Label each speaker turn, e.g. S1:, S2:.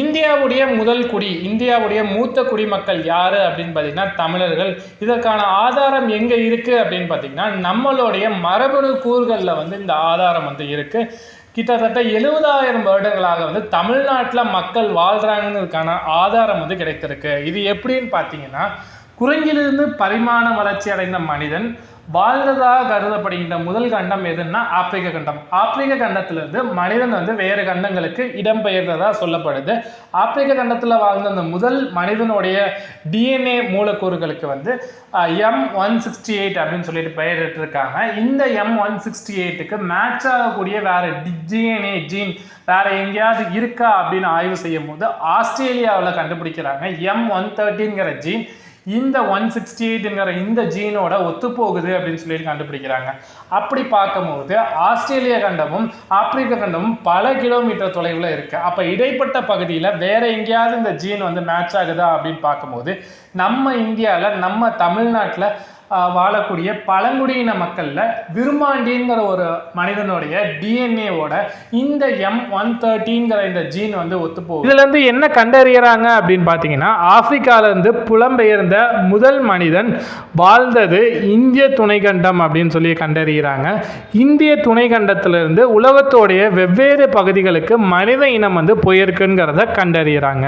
S1: இந்தியாவுடைய முதல் குடி இந்தியாவுடைய மூத்த குடிமக்கள் யார் அப்படின்னு பார்த்தீங்கன்னா தமிழர்கள். இதற்கான ஆதாரம் எங்கே இருக்குது அப்படின்னு பார்த்தீங்கன்னா நம்மளுடைய மரபணு கூறுகளில் வந்து இந்த ஆதாரம் வந்து இருக்குது கிட்டத்தட்ட எழுபதாயிரம் வருடங்களாக வந்து தமிழ்நாட்டில் மக்கள் வாழ்கிறாங்கிறதுக்கான ஆதாரம் வந்து கிடைத்திருக்கு. இது எப்படின்னு பார்த்தீங்கன்னா குரங்கிலிருந்து பரிமாண வளர்ச்சி அடைந்த மனிதன் வாழ்ந்ததாக கருதப்படுகின்ற முதல் கண்டம் எதுன்னா ஆப்பிரிக்க கண்டம். ஆப்பிரிக்க கண்டத்திலிருந்து மனிதன் வந்து வேறு கண்டங்களுக்கு இடம்பெயர்ந்ததாக சொல்லப்படுது. ஆப்பிரிக்க கண்டத்தில் வாழ்ந்த அந்த முதல் மனிதனுடைய டிஎன்ஏ மூலக்கூறுகளுக்கு வந்து எம் ஒன் சிக்ஸ்டி எயிட் அப்படின்னு சொல்லிட்டு பெயரிட்டிருக்காங்க. இந்த எம் ஒன் சிக்ஸ்டி எயிட்டுக்கு மேட்ச் ஆகக்கூடிய வேற டிஎன்ஏ ஜீன் வேற எங்கேயாவது இருக்கா அப்படின்னு ஆய்வு செய்யும் போது ஆஸ்திரேலியாவில் கண்டுபிடிக்கிறாங்க எம் ஒன் தேர்ட்டிங்கிற ஜீன் இந்த ஒன் சிக்ஸ்டி எயிட்டுங்கிற இந்த ஜீனோட ஒத்துப்போகுது அப்படின்னு சொல்லிட்டு கண்டுபிடிக்கிறாங்க. அப்படி பார்க்கும்போது ஆஸ்திரேலிய கண்டமும் ஆப்பிரிக்க கண்டமும் பல கிலோமீட்டர் தொலைவில் இருக்குது அப்போ இடைப்பட்ட பகுதியில் வேற எங்கேயாவது இந்த ஜீன் வந்து மேட்ச் ஆகுதா அப்படின்னு பார்க்கும்போது நம்ம இந்தியாவில் நம்ம தமிழ்நாட்டில் வாழக்கூடிய பழங்குடியின மக்களில் விருமாண்டிங்கிற ஒரு மனிதனுடைய டிஎன்ஏவோட இந்த எம் ஒன் தேர்ட்டிங்கிற இந்த ஜீன் வந்து ஒத்துப்போகும் இதுலேருந்து என்ன கண்டறியறாங்க அப்படின்னு பார்த்தீங்கன்னா ஆப்பிரிக்காவிலேருந்து புலம்பெயர்ந்த முதல் மனிதன் வாழ்ந்தது இந்திய துணைக்கண்டம் அப்படின்னு சொல்லி கண்டறிகிறாங்க இந்திய துணைக்கண்டத்திலிருந்து உலகத்தோடைய வெவ்வேறு பகுதிகளுக்கு மனித இனம் வந்து போயிருக்குங்கிறத கண்டறிகிறாங்க